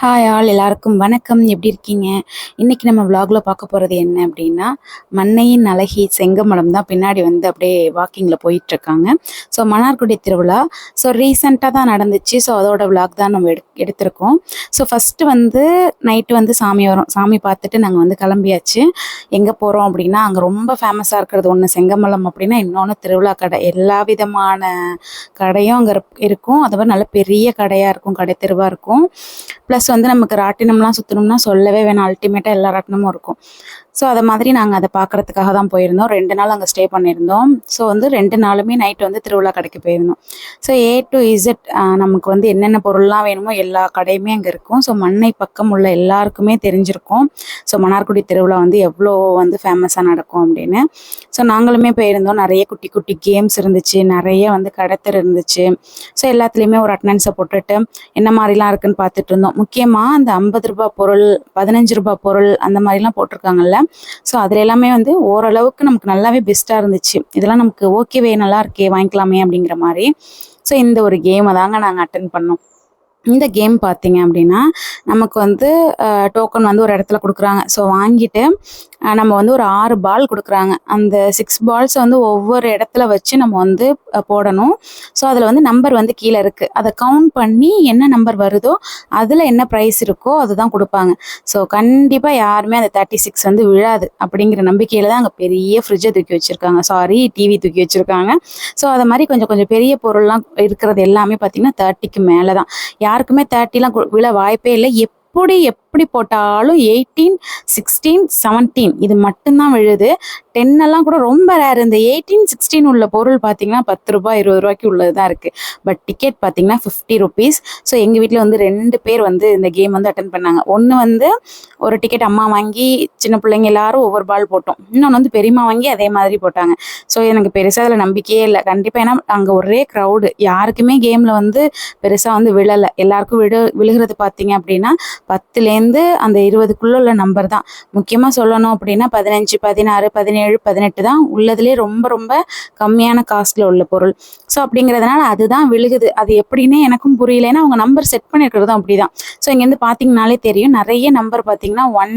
Hi all எல்லாருக்கும் வணக்கம். எப்படி இருக்கீங்க? இன்னைக்கு நம்ம vlogல பார்க்க போகிறது என்ன அப்படின்னா மண்ணையின் அழகி செங்கமலம் தான் பின்னாடி வந்து அப்படியே வாக்கிங்கில் போயிட்டுருக்காங்க. ஸோ மன்னார்குடி திருவிழா. ஸோ ரீசெண்டாக தான் நடந்துச்சு. ஸோ அதோட vlog தான் நம்ம எடு எடுத்திருக்கோம். ஸோ ஃபஸ்ட்டு வந்து நைட்டு வந்து சாமி வரும் சாமி பார்த்துட்டு நாங்கள் வந்து கிளம்பியாச்சு. எங்கே போகிறோம் அப்படின்னா அங்கே ரொம்ப ஃபேமஸாக இருக்கிறது ஒன்று செங்கமலம் அப்படின்னா இன்னொன்று திருவிழா கடை. எல்லா விதமான கடையும் அங்கே இருக்கும். அது மாதிரி நல்ல பெரிய கடையாக இருக்கும் கடை தெருவாக இருக்கும். ப்ளஸ் வந்து நமக்கு ராட்டினம்லாம் சுற்றணும்னா சொல்லவே வேணாம். அல்டிமேட்டாக எல்லா ராட்டினமும் இருக்கும். ஸோ அதை மாதிரி நாங்கள் அதை பார்க்குறதுக்காக தான் போயிருந்தோம். ரெண்டு நாள் அங்கே ஸ்டே பண்ணியிருந்தோம். ஸோ வந்து ரெண்டு நாளுமே நைட் வந்து திருவிழா கடைக்கு போயிருந்தோம். ஸோ ஏ டு இசட் நமக்கு வந்து என்னென்ன பொருள்லாம் வேணுமோ எல்லா கடையுமே அங்கே இருக்கும். ஸோ மண்ணை பக்கம் உள்ள எல்லாருக்குமே தெரிஞ்சிருக்கும். ஸோ மன்னார்குடி திருவிழா வந்து எவ்வளோ வந்து ஃபேமஸாக நடக்கும் அப்படின்னு. ஸோ நாங்களுமே போயிருந்தோம். நிறைய குட்டி குட்டி கேம்ஸ் இருந்துச்சு. நிறைய வந்து கடத்தர் இருந்துச்சு. ஸோ எல்லாத்துலேயுமே ஒரு அட்டண்டன்ஸை போட்டுட்டு என்ன மாதிரிலாம் இருக்குன்னு பார்த்துட்டு இருந்தோம். முக்கிய முக்கியமாக அந்த ஐம்பது ரூபாய் பொருள் பதினஞ்சு ரூபாய் பொருள் அந்த மாதிரிலாம் போட்டிருக்காங்கல்ல. ஸோ அதில் எல்லாமே வந்து ஓரளவுக்கு நமக்கு நல்லாவே பெஸ்ட்டாக இருந்துச்சு. இதெல்லாம் நமக்கு ஓகேவே நல்லா இருக்கே வாங்கிக்கலாமே அப்படிங்கிற மாதிரி. ஸோ இந்த ஒரு கேமை தாங்க நாங்கள் அட்டன் பண்ணோம். இந்த கேம் பார்த்தீங்க அப்படின்னா நமக்கு வந்து டோக்கன் வந்து ஒரு இடத்துல கொடுக்குறாங்க. ஸோ வாங்கிட்டு நம்ம வந்து ஒரு ஆறு பால் கொடுக்குறாங்க. அந்த சிக்ஸ் பால்ஸை வந்து ஒவ்வொரு இடத்துல வச்சு நம்ம வந்து போடணும். ஸோ அதில் வந்து நம்பர் வந்து கீழே இருக்குது அதை கவுண்ட் பண்ணி என்ன நம்பர் வருதோ அதில் என்ன ப்ரைஸ் இருக்கோ அதுதான் கொடுப்பாங்க. ஸோ கண்டிப்பாக யாருமே அந்த தேர்ட்டி சிக்ஸ் வந்து விழாது அப்படிங்கிற நம்பிக்கையில் தான் அங்கே பெரிய ஃப்ரிட்ஜை தூக்கி வச்சுருக்காங்க. சாரி டிவி தூக்கி வச்சுருக்காங்க. ஸோ அதை மாதிரி கொஞ்சம் கொஞ்சம் பெரிய பொருள்லாம் இருக்கிறது எல்லாமே பார்த்தீங்கன்னா தேர்ட்டிக்கு மேலே தான் யாருக்குமே தேர்ட்டிலாம் விழ வாய்ப்பே இல்லை. எப் எப்படி எப்படி போட்டாலும் எயிட்டீன் சிக்ஸ்டீன் செவன்டீன் இது மட்டும்தான் விழுது. டென் எல்லாம் கூட ரொம்ப ரேர் இந்த எயிட்டீன் சிக்ஸ்டீன் உள்ள பொருள் பார்த்தீங்கன்னா பத்து ரூபாய் இருபது ரூபாய்க்கு உள்ளது தான் இருக்குது பட் டிக்கெட் பார்த்தீங்கன்னா ஃபிஃப்டி ருபீஸ் ஸோ எங்கள் வீட்டில் வந்து ரெண்டு பேர் வந்து இந்த கேம் வந்து அட்டன் பண்ணாங்க. ஒன்று வந்து ஒரு டிக்கெட் அம்மா வாங்கி சின்ன பிள்ளைங்க எல்லாரும் ஒவ்வொரு பால் போட்டோம். இன்னொன்று வந்து பெரியம்மா வாங்கி அதே மாதிரி போட்டாங்க. ஸோ எனக்கு பெருசாக அதில் நம்பிக்கையே இல்லை. கண்டிப்பாக ஏன்னா அங்கே ஒரே க்ரௌடு யாருக்குமே கேமில் வந்து பெருசாக வந்து விழலை. எல்லாருக்கும் விழு விழுகிறது பார்த்தீங்க அப்படின்னா பத்துலேருந்து அந்த இருபதுக்குள்ள உள்ள நம்பர் தான். முக்கியமாக சொல்லணும் அப்படின்னா பதினஞ்சு பதினாறு பதினேழு பதினெட்டு தான் உள்ளதுலேயே ரொம்ப ரொம்ப கம்மியான காஸ்ட்டில் உள்ள பொருள். ஸோ அப்படிங்கிறதுனால அதுதான் விழுகுது. அது எப்படின்னு எனக்கும் புரியல. ஏன்னா அவங்க நம்பர் செட் பண்ணியிருக்கிறதும் அப்படி தான் ஸோ இங்கேருந்து பார்த்தீங்கனாலே தெரியும். நிறைய நம்பர் பார்த்தீங்கன்னா ஒன்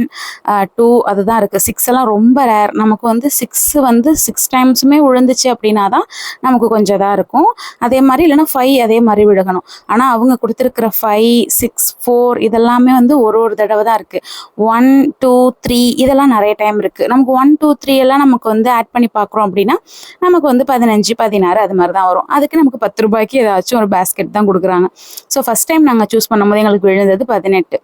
டூ அதுதான் இருக்குது சிக்ஸ் எல்லாம் ரொம்ப ரேர் நமக்கு வந்து சிக்ஸ் வந்து சிக்ஸ் டைம்ஸுமே விழுந்துச்சு அப்படின்னா தான் நமக்கு கொஞ்சம் இதாக இருக்கும். அதே மாதிரி இல்லைன்னா ஃபைவ் அதே மாதிரி விழுகணும். ஆனால் அவங்க கொடுத்துருக்குற ஃபைவ் சிக்ஸ் ஃபோர் இதெல்லாமே வந்து ஒரு ஒரு தடவை தான் இருக்குது ஒன் டூ த்ரீ இதெல்லாம் நிறைய டைம் இருக்குது நமக்கு ஒன் டூ த்ரீ எல்லாம் நமக்கு வந்து ஆட் பண்ணி பார்க்குறோம் அப்படின்னா நமக்கு வந்து பதினஞ்சு பதினாறு அது மாதிரி தான் வரும். அதுக்கு நமக்கு பத்து ரூபாய்க்கு ஏதாச்சும் ஒரு பேஸ்கெட் தான் கொடுக்குறாங்க. ஸோ ஃபஸ்ட் டைம் நாங்கள் சூஸ் பண்ணும்போது எங்களுக்கு விழுந்தது பதினெட்டு.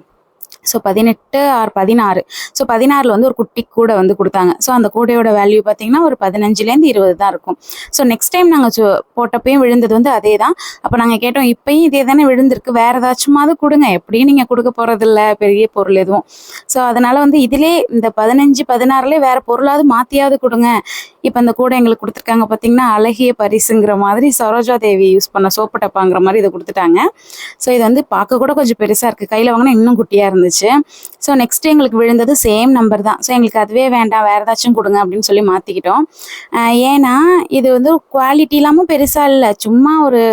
ஸோ பதினெட்டு ஆர் பதினாறு. ஸோ பதினாறில் வந்து ஒரு குட்டி கூடை வந்து கொடுத்தாங்க. ஸோ அந்த கூடையோட வேல்யூ பார்த்தீங்கன்னா ஒரு பதினஞ்சுலேருந்து இருபது தான் இருக்கும். ஸோ நெக்ஸ்ட் டைம் நாங்கள் சு போட்டப்பையும் விழுந்தது வந்து அதே தான் அப்போ நாங்கள் கேட்டோம் இப்பயும் இதே தானே விழுந்திருக்கு. வேறு ஏதாச்சுமாவது கொடுங்க. எப்படியும் நீங்கள் கொடுக்க போகிறதில்ல பெரிய பொருள் எதுவும். ஸோ அதனால் வந்து இதிலே இந்த பதினஞ்சு பதினாறுலேயே வேறு பொருளாவது மாற்றியாவது கொடுங்க. இப்போ அந்த கூடை எங்களுக்கு கொடுத்துருக்காங்க பார்த்தீங்கன்னா அழகிய பரிசுங்கிற மாதிரி சரோஜா தேவி யூஸ் பண்ண சோப்பு டப்பாங்கிற மாதிரி இதை கொடுத்துட்டாங்க. ஸோ இது வந்து பார்க்க கூட கொஞ்சம் பெருசாக இருக்குது கையில் வாங்கினா இன்னும் குட்டியாக இருந்துச்சு. ஸோ நெக்ஸ்ட் எங்களுக்கு விழுந்தது சேம் நம்பர் தான். ஸோ எங்களுக்கு அதுவே வேண்டாம் வேறு ஏதாச்சும் கொடுங்க அப்படின்னு சொல்லி மாற்றிக்கிட்டோம் ஏன்னா இது வந்து குவாலிட்டி இல்லாமல் பெருசாக இல்லை. சும்மா ஒரு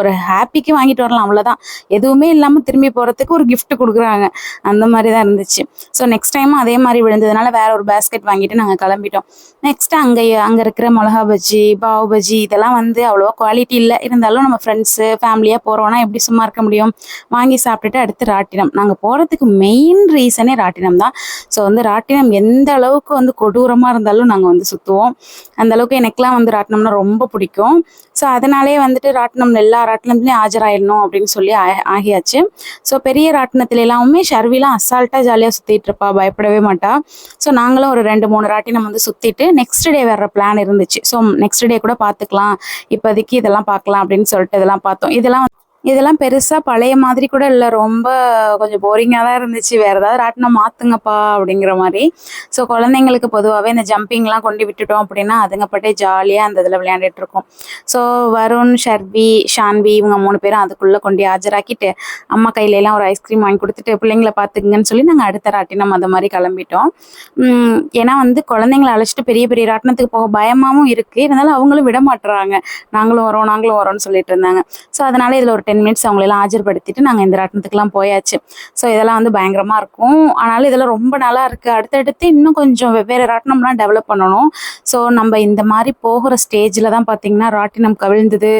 ஒரு ஹாப்பிக்கு வாங்கிட்டு வரலாம் அவ்வளோதான் எதுவுமே இல்லாமல் திரும்பி போகிறதுக்கு ஒரு கிஃப்ட் கொடுக்குறாங்க. அந்த மாதிரி தான் இருந்துச்சு. ஸோ நெக்ஸ்ட் டைமும் அதே மாதிரி விழுந்ததுனால வேற ஒரு பேஸ்கெட் வாங்கிட்டு நாங்கள் கிளம்பிட்டோம். நெக்ஸ்ட் அங்கே அங்கே இருக்கிற மிளகா பஜ்ஜி பாவ் பஜ்ஜி இதெல்லாம் வந்து அவ்வளோவா குவாலிட்டி இல்லை. இருந்தாலும் நம்ம ஃப்ரெண்ட்ஸு ஃபேமிலியாக போகிறோன்னா எப்படி சும்மா இருக்க முடியும்? வாங்கி சாப்பிட்டுட்டு அடுத்து ராட்டினம். நாங்கள் போகிறதுக்கு மெயின் ரீசனே ராட்டினம் தான். ஸோ வந்து ராட்டினம் எந்த அளவுக்கு வந்து கொடூரமாக இருந்தாலும் நாங்கள் வந்து சுற்றுவோம் அந்த அளவுக்கு எனக்கெலாம் வந்து ராட்டினம்னா ரொம்ப பிடிக்கும். ஸோ அதனாலே வந்துட்டு ராட்டினம் எல்லா ராட்டினத்துலேயும் ஆஜராயிடணும் அப்படின்னு சொல்லி ஆகியாச்சு. ஸோ பெரிய ராட்டினத்துல எல்லாமே ஷர்விலாம் அசால்ட்டாக ஜாலியாக சுற்றிட்டு இருப்பா பயப்படவே மாட்டா. ஸோ நாங்களும் ஒரு ரெண்டு மூணு ராட்டினம் வந்து சுற்றிட்டு நெக்ஸ்ட் டே வர்ற பிளான் இருந்துச்சு. ஸோ நெக்ஸ்ட் டே கூட பார்த்துக்கலாம் இப்போதைக்கு இதெல்லாம் பார்க்கலாம் அப்படின்னு சொல்லிட்டு இதெல்லாம் பார்த்தோம். இதெல்லாம் இதெல்லாம் பெருசாக பழைய மாதிரி கூட இல்லை. ரொம்ப கொஞ்சம் போரிங்காக தான் இருந்துச்சு. வேறு ஏதாவது ராட்டினம் மாற்றுங்கப்பா அப்படிங்கிற மாதிரி. ஸோ குழந்தைங்களுக்கு பொதுவாகவே இந்த ஜம்பிங்லாம் கொண்டு விட்டுட்டோம் அப்படின்னா அதுங்க பட்டே ஜாலியாக அந்த இதில் விளையாண்டுட்டு இருக்கோம். ஸோ வருண் ஷர்பி ஷான்பி இவங்க மூணு பேரும் அதுக்குள்ளே கொண்டு ஆஜராக்கிட்டு அம்மா கையில எல்லாம் ஒரு ஐஸ்கிரீம் வாங்கி கொடுத்துட்டு பிள்ளைங்களை பார்த்துக்குங்கன்னு சொல்லி நாங்கள் அடுத்த ராட்டினம் அந்த மாதிரி கிளம்பிட்டோம். ஏன்னா வந்து குழந்தைங்களை அழைச்சிட்டு பெரிய பெரிய ராட்டினத்துக்கு போக பயமாகவும் இருக்குது இருந்தாலும் அவங்களும் விட மாட்டுறாங்க. நாங்களும் வரோம் நாங்களும் வரோம்னு சொல்லிட்டு இருந்தாங்க. ஸோ அதனால இதில் ஒரு டென் மினிட்ஸ் அவங்களெல்லாம் ஆஜர்படுத்திட்டு நாங்கள் இந்த ராட்டினத்துக்குலாம் போயாச்சு. ஸோ இதெல்லாம் வந்து பயங்கரமாக இருக்கும். ஆனாலும் இதெல்லாம் ரொம்ப நல்லா இருக்குது அடுத்தடுத்து இன்னும் கொஞ்சம் வெவ்வேறு ராட்டினம்லாம் டெவலப் பண்ணணும். ஸோ நம்ம இந்த மாதிரி போகிற ஸ்டேஜில் தான் பார்த்தீங்கன்னா ராட்டினம் கவிழ்ந்தது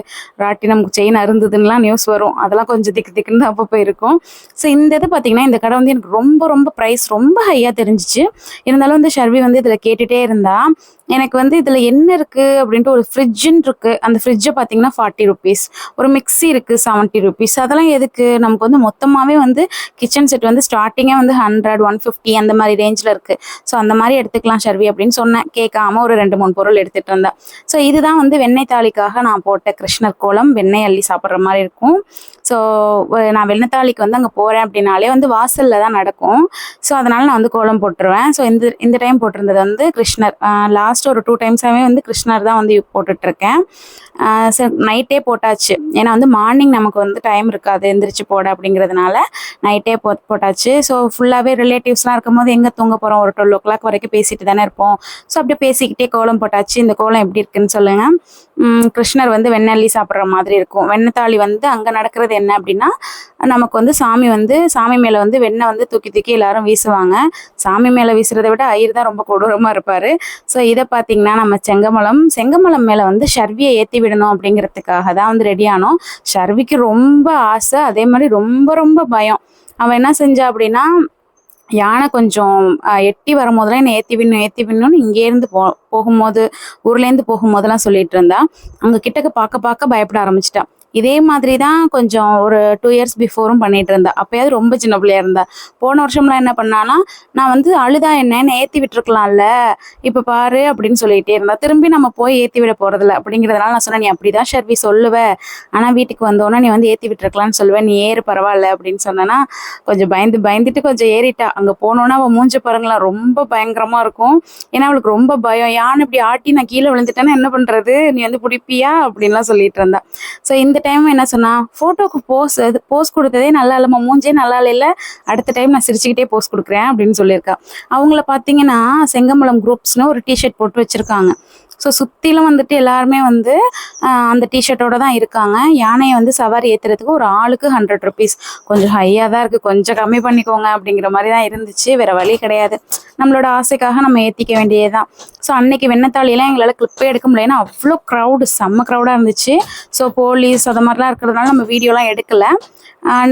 ராட்டினம் செயின் அருந்ததுன்னெலாம் நியூஸ் வரும். அதெல்லாம் கொஞ்சம் திக்கு திக்குன்னு தான் அப்பப்போ இருக்கும். ஸோ இந்த இது பார்த்தீங்கன்னா இந்த கடை வந்து எனக்கு ரொம்ப ரொம்ப ப்ரைஸ் ரொம்ப ஹையாக தெரிஞ்சிச்சு. இருந்தாலும் வந்து ஷர்வி வந்து இதில் கேட்டுகிட்டே இருந்தா எனக்கு வந்து இதில் என்ன இருக்குது அப்படின்ட்டு ஒரு ஃப்ரிட்ஜுன்னு இருக்குது அந்த ஃப்ரிட்ஜை பார்த்தீங்கன்னா ஃபார்ட்டி ருபீஸ் ஒரு மிக்ஸி இருக்குது செவன்ட்டி ருபீஸ் அதெல்லாம் எதுக்கு? நமக்கு வந்து மொத்தமாகவே வந்து கிச்சன் செட் வந்து ஸ்டார்டிங்கே வந்து ஹண்ட்ரட் ஒன் ஃபிஃப்டி அந்த மாதிரி ரேஞ்சில் இருக்குது ஸோ அந்த மாதிரி எடுத்துக்கலாம் ஷர்வி அப்படின்னு சொன்னேன். கேட்காம ஒரு ரெண்டு மூணு பொருள் எடுத்துகிட்டு இருந்தேன் ஸோ இதுதான் வந்து வெண்ணெய் தாளிக்காக நான் போட்ட கிருஷ்ணர் கோலம். வெண்ணெய் அள்ளி சாப்பிட்ற மாதிரி இருக்கும். ஸோ நான் வெள்ளத்தாளிக்கு வந்து அங்கே போகிறேன் அப்படின்னாலே வந்து வாசலில் தான் நடக்கும். ஸோ அதனால் நான் வந்து கோலம் போட்டுருவேன். ஸோ இந்த இந்த டைம் போட்டிருந்தது வந்து கிருஷ்ணர். லாஸ்ட் ஒரு டூ டைம்ஸாகவே வந்து கிருஷ்ணர் தான் வந்து போட்டுட்ருக்கேன். ஸோ நைட்டே போட்டாச்சு. ஏன்னா வந்து மார்னிங் நமக்கு வந்து டைம் இருக்காது எந்திரிச்சு போட அப்படிங்கிறதுனால நைட்டே போ போட்டாச்சு. ஸோ ஃபுல்லாகவே ரிலேட்டிவ்ஸ்லாம் இருக்கும்போது எங்கே தூங்க போகிறோம் ஒரு டுவெல் ஓ கிளாக் வரைக்கும் பேசிட்டு தானே இருப்போம். ஸோ அப்படியே பேசிக்கிட்டே கோலம் போட்டாச்சு. இந்த கோலம் எப்படி இருக்குன்னு சொல்லுங்கள் கிருஷ்ணர் வந்து வெண்ணெல்லி சாப்பிட்ற மாதிரி இருக்கும். வெண்ணத்தாளி வந்து அங்கே நடக்கிறது என்ன அப்படின்னா நமக்கு வந்து சாமி வந்து சாமி மேலே வந்து வெண்ணெய் வந்து தூக்கி தூக்கி எல்லாரும் வீசுவாங்க. சாமி மேலே வீசுறதை விட ஐயர் தான் ரொம்ப கொடூரமாக இருப்பார். ஸோ இதை பார்த்தீங்கன்னா நம்ம செங்கமலம் செங்கமலம் மேலே வந்து ஷர்வியை ஏற்றி விடணும் அப்படிங்கிறதுக்காக தான் வந்து ரெடி ஷர்விக்கு ரொம்ப ஆசை அதே மாதிரி ரொம்ப ரொம்ப பயம். அவன் என்ன செஞ்சா அப்படின்னா யானை கொஞ்சம் எட்டி வரும்போதெல்லாம் என்னை ஏற்றி விண்ணும் ஏற்றி விடணும்னு இங்கேருந்து போ போகும்போது ஊர்லேருந்து போகும்போதெல்லாம் சொல்லிட்டு இருந்தா அங்கே கிட்டக்க பார்க்க பார்க்க பயப்பட ஆரம்பிச்சிட்டா. இதே மாதிரி தான் கொஞ்சம் ஒரு டூ இயர்ஸ் பிஃபோரும் பண்ணிட்டு இருந்தா அப்பயாவது ரொம்ப சின்ன பிள்ளையா இருந்தேன். போன வருஷம்லாம் என்ன பண்ணானா நான் வந்து அழுதா என்ன என்ன ஏற்றி விட்டுருக்கலாம்ல இப்போ பாரு அப்படின்னு சொல்லிட்டே இருந்தேன். திரும்பி நம்ம போய் ஏற்றி விட போறதில்ல அப்படிங்கிறதுனால நான் சொன்னேன் நீ அப்படிதான் ஷர்வி சொல்லுவ. ஆனால் வீட்டுக்கு வந்தோன்னா நீ வந்து ஏற்றி விட்டுருக்கலாம்னு சொல்லுவேன் நீ ஏறு பரவாயில்ல அப்படின்னு சொன்னேன்னா கொஞ்சம் பயந்து பயந்துட்டு கொஞ்சம் ஏறிட்டா. அங்கே போனோன்னா அவள் மூஞ்ச பாருங்களேன் ரொம்ப பயங்கரமாக இருக்கும். ஏன்னா அவளுக்கு ரொம்ப பயம். யானை இப்படி ஆட்டி நான் கீழே விழுந்துட்டேன்னா என்ன பண்ணுறது நீ வந்து பிடிப்பியா? அப்படின்லாம் சொல்லிட்டு இருந்தா ஸோ இந்த டைம் என்ன சொன்னா ஃபோட்டோக்கு போஸ் போஸ் கொடுத்ததே நல்லா இல்லைம்மா மூஞ்சே நல்லா இல்லை அடுத்த டைம் நான் சிரிச்சுக்கிட்டே போஸ் கொடுக்குறேன் அப்படின்னு சொல்லியிருக்கா. அவங்கள பார்த்தீங்கன்னா செங்கமலம் குரூப்ஸ்னு ஒரு டிஷர்ட் போட்டு வச்சுருக்காங்க. ஸோ சுற்றிலும் வந்துட்டு எல்லாருமே வந்து அந்த டிஷர்ட்டோட தான் இருக்காங்க. யானையை வந்து சவாரி ஏற்றுறதுக்கு ஒரு ஆளுக்கு ஹண்ட்ரட் ருபீஸ் கொஞ்சம் ஹையாக தான் இருக்குது கொஞ்சம் கம்மி பண்ணிக்கோங்க அப்படிங்கிற மாதிரி தான் இருந்துச்சு. வேறு வழி கிடையாது. நம்மளோட ஆசைக்காக நம்ம ஏற்றிக்க வேண்டியது தான் ஸோ அன்னைக்கு வெண்ணத்தாளியெல்லாம் எங்களால் கிளிப்பே எடுக்க முடியல. ஏன்னா அவ்வளோ க்ரௌடு செம்ம க்ரௌடாக இருந்துச்சு. ஸோ போலீஸ் அது மாதிரிலாம் இருக்கிறதுனால நம்ம வீடியோலாம் எடுக்கலை.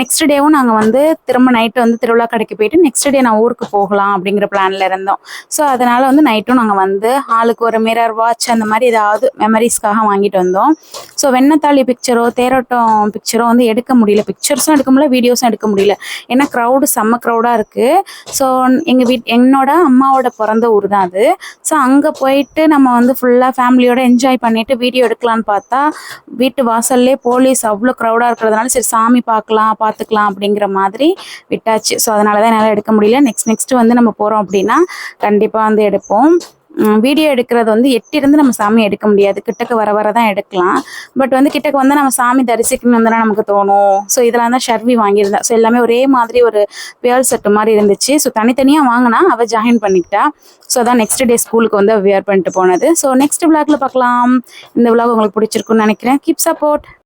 நெக்ஸ்ட் டேவும் நாங்கள் வந்து திரும்ப நைட்டு வந்து திருவிழா கடைக்கு போயிட்டு நெக்ஸ்ட் டே நான் ஊருக்கு போகலாம் அப்படிங்கிற பிளானில் இருந்தோம். ஸோ அதனால் வந்து நைட்டும் நாங்கள் வந்து ஆளுக்கு ஒரு மிரர் வாட்ச் அந்த மாதிரி ஏதாவது மெமரிஸ்க்காக வாங்கிட்டு வந்தோம். ஸோ வெண்ணத்தாளி பிக்சரோ தேரோட்டம் பிக்சரோ வந்து எடுக்க முடியல. பிக்சர்ஸும் எடுக்க முடியல வீடியோஸும் எடுக்க முடியல. ஏன்னா க்ரௌடு செம்ம க்ரௌடாக இருக்குது ஸோ எங்கள் வீட் என்னோட அம்மாவோட பிறந்த ஊர் தான் அது. ஸோ அங்கே போயிட்டு நம்ம வந்து ஃபுல்லாக ஃபேமிலியோட என்ஜாய் பண்ணிவிட்டு வீடியோ எடுக்கலான்னு பார்த்தா வீட்டு வாசல்லே போலீஸ் அவ்வளோ க்ரௌடாக இருக்கிறதுனால சரி சாமி பார்க்கலாம் பார்த்துக்கலாம் அப்படிங்கிற மாதிரி விட்டாச்சு. ஸோ அதனால தான் என்னால் எடுக்க முடியல. நெக்ஸ்ட் நெக்ஸ்ட் வந்து நம்ம போகிறோம் அப்படின்னா கண்டிப்பாக வந்து எடுப்போம். வீடியோ எடுக்கிறது வந்து எட்டிருந்து நம்ம சாமி எடுக்க முடியாது. கிட்டக்க வர வர தான் எடுக்கலாம். பட் வந்து கிட்டக்க வந்து நம்ம சாமி தரிசிக்கணும் வந்து நமக்கு தோணும். ஸோ இதெல்லாம் தான் ஷர்வி வாங்கியிருந்தேன் ஸோ எல்லாமே ஒரே மாதிரி ஒரு பேர்ல் செட்டு மாதிரி இருந்துச்சு. ஸோ தனித்தனியாக வாங்கினா அவள் ஜாயின் பண்ணிக்கிட்டா ஸோ அதான் நெக்ஸ்ட் டே ஸ்கூலுக்கு வந்து வியர் பண்ணிட்டு போனது. ஸோ நெக்ஸ்ட் விளாக்ல பார்க்கலாம். இந்த விளாக் உங்களுக்கு பிடிச்சிருக்குன்னு நினைக்கிறேன். Keep support